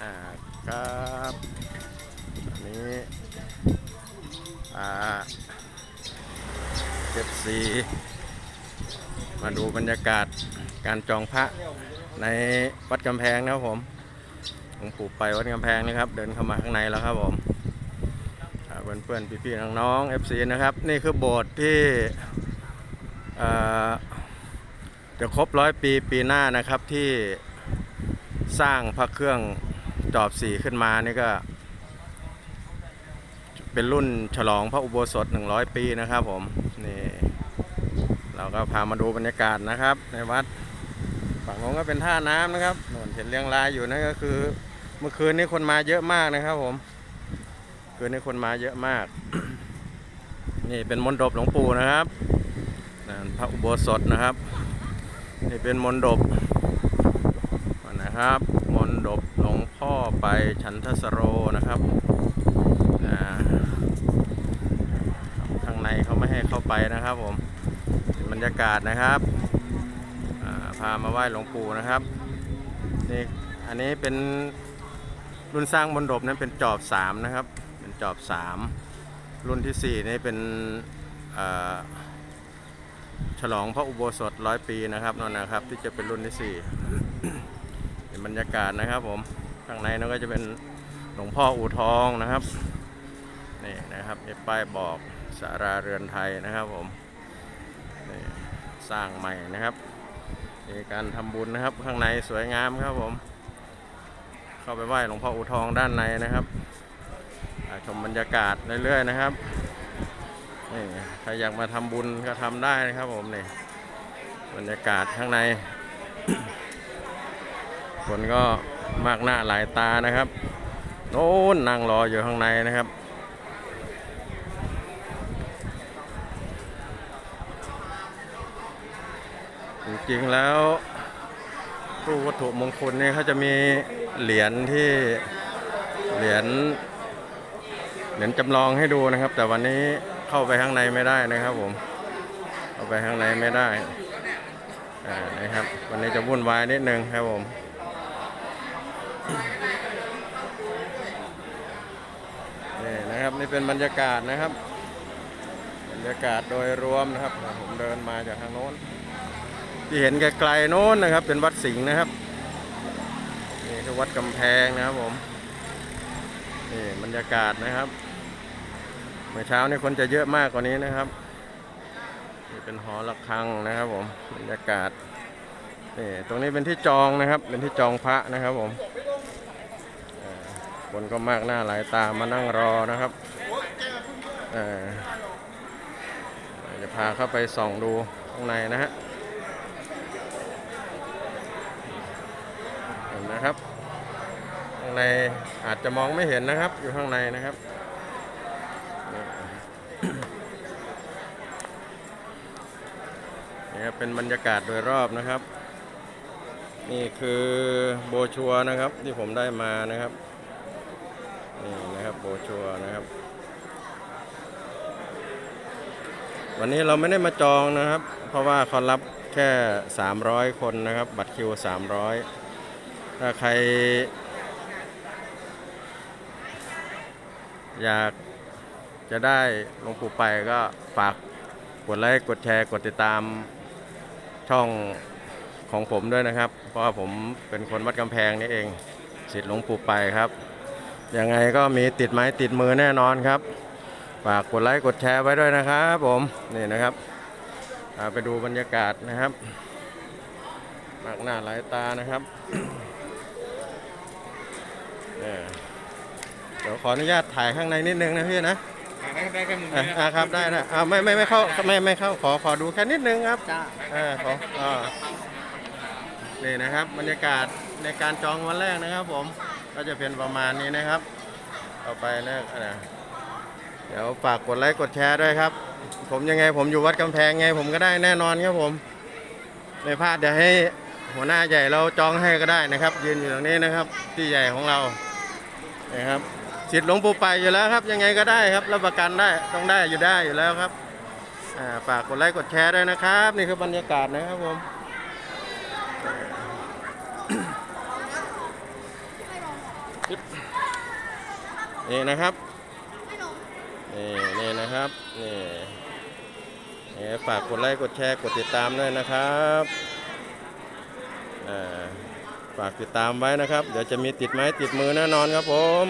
อ่าครับอันนี้อ่าเจ็ดสีมาดูบรรยากาศการจองพระในวัดกำแพงนะครับผมหลวงปู่ไปวัดกำแพงนะครับ เดินเข้ามาข้างในแล้วครับผมอ่าเพื่อนๆพี่ๆน้องๆ FC นะครับ นี่คือโบสถ์ที่เอ่อจะครบร้อยปีปีหน้านะครับที่สร้างพระเครื่อง จอบสีขึ้นมานี่ก็ เป็นรุ่นฉลองพระอุโบสถ 100 ปีนะครับผม นี่เราก็พามาดูบรรยากาศนะครับ ในวัดฝั่งโน้นก็เป็นท่าน้ำนะครับนนเห็นเรียงรายอยู่นั่นก็คือ เมื่อคืนนี้คนมาเยอะมากนะครับผมคืนนี้คนมาเยอะมาก นี่เป็นมณฑปหลวงปู่นะครับพระอุโบสถนะครับ นี่เป็นมณฑปนะครับมณฑป ไปชันทสโรนะครับอ่าข้างในเขาไม่ให้เข้าไปนะครับผมบรรยากาศนะครับพามาไหว้หลวงปู่นะครับนี่อันนี้เป็นรุ่นสร้างมณฑปนั้นเป็นจอบสามนะครับเป็นจอบสามรุ่นที่สี่นี่เป็นฉลองพระอุโบสถร้อยปีนะครับนั่นนะครับ ที่จะเป็นรุ่นที่สี่เป็นบรรยากาศนะครับผม ข้างในนั่นก็จะเป็นหลวงพ่ออู่ทองนะครับนี่นะครับมีป้ายบอกสาราเรือนไทยนะครับผมนี่สร้างใหม่นะครับมีการทำบุญนะครับข้างในสวยงามครับผม เข้าไปไหว้หลวงพ่ออู่ทองด้านในนะครับชมบรรยากาศเรื่อยๆนะครับนี่ใครอยากมาทำบุญก็ทำได้นะครับผมนี่บรรยากาศข้างในคนก็ มากหน้าหลายตานะครับโน้นนั่งรออยู่ข้างในนะครับ จริงๆแล้วตู้วัตถุมงคลเนี่ยเขาจะมีเหรียญที่เหรียญเหรียญจำลองให้ดูนะครับ แต่วันนี้เข้าไปข้างในไม่ได้นะครับผมเข้าไปข้างในไม่ได้นะครับ วันนี้จะวุ่นวายนิดนึงครับผม นี่นะครับนี่เป็นบรรยากาศนะครับ บรรยากาศโดยรวมนะครับผมเดินมาจากทางโน้น ที่เห็นไกลๆโน้นนะครับ เป็นวัดสิงห์นะครับนี่คือวัดกำแพงนะครับผมนี่บรรยากาศนะครับเมื่อเช้านี่คนจะเยอะมากกว่านี้นะครับนี่เป็นหอระฆังนะครับผมบรรยากาศนี่ตรงนี้เป็นที่จองนะครับ เป็นที่จองพระนะครับผม คนก็มากหน้าหลายตามานั่งรอนะครับจะพาเข้าไปส่องดูข้างในนะฮะเห็นนะครับ ข้างในอาจจะมองไม่เห็นนะครับ อยู่ข้างในนะครับนี่ครับเป็นบรรยากาศโดยรอบนะครับ นี่คือโบชัวนะครับที่ผมได้มานะครับ นี่นะครับโบชัวนะครับ วันนี้เราไม่ได้มาจองนะครับ เพราะว่าเขารับแค่ 300 คนนะครับ บัตรคิว 300 ถ้าใคร อยากจะได้หลวงปู่ไปก็ฝากกดไลค์กดแชร์กดติดตามช่องของผมด้วยนะครับ เพราะว่าผมเป็นคนวัดกำแพงนี่เองสิทธิ์หลวงปู่ไปครับ ยังไงก็มีติดไม้ติดมือแน่นอนครับ ฝากกดไลค์กดแชร์ไว้ด้วยนะครับผมนี่นะครับอ่าไปดูบรรยากาศนะครับมากหน้าหลายตานะครับเนี่ยเดี๋ยวขออนุญาตถ่ายข้างในนิดนึงนะพี่นะได้ได้แค่มุมอะนี้อะครับได้นะอ่าไม่ไม่ไม่เข้าไม่ไม่เข้าขอขอดูแค่นิดนึงครับจ้าเออขออ่านี่นะครับบรรยากาศในการจองวันแรกนะครับผม ก็จะเป็นประมาณนี้นะครับ ต่อไปนะอะเดี๋ยวฝากกดไลค์กดแชร์ด้วยครับ ผมยังไงผมอยู่วัดกำแพงไง ผมก็ได้แน่นอนครับผมไม่พลาดเดี๋ยวให้หัวหน้าใหญ่เราจองให้ก็ได้นะครับ ยืนอยู่ตรงนี้นะครับ ที่ใหญ่ของเรานะครับสิทธิ์หลวงปู่ไปอยู่แล้วครับ ยังไงก็ได้ครับรับประกันได้ต้องได้อยู่ได้อยู่แล้วครับฝากกดไลค์กดแชร์ด้วยนะครับ นี่คือบรรยากาศนะครับผม นี่นะครับนี่นี่นะครับนี่นี่ฝากกดไลค์กดแชร์กดติดตามด้วยนะครับอ่าฝากติดตามไว้นะครับ เดี๋ยวจะมีติดไม้ติดมือแน่นอนครับผม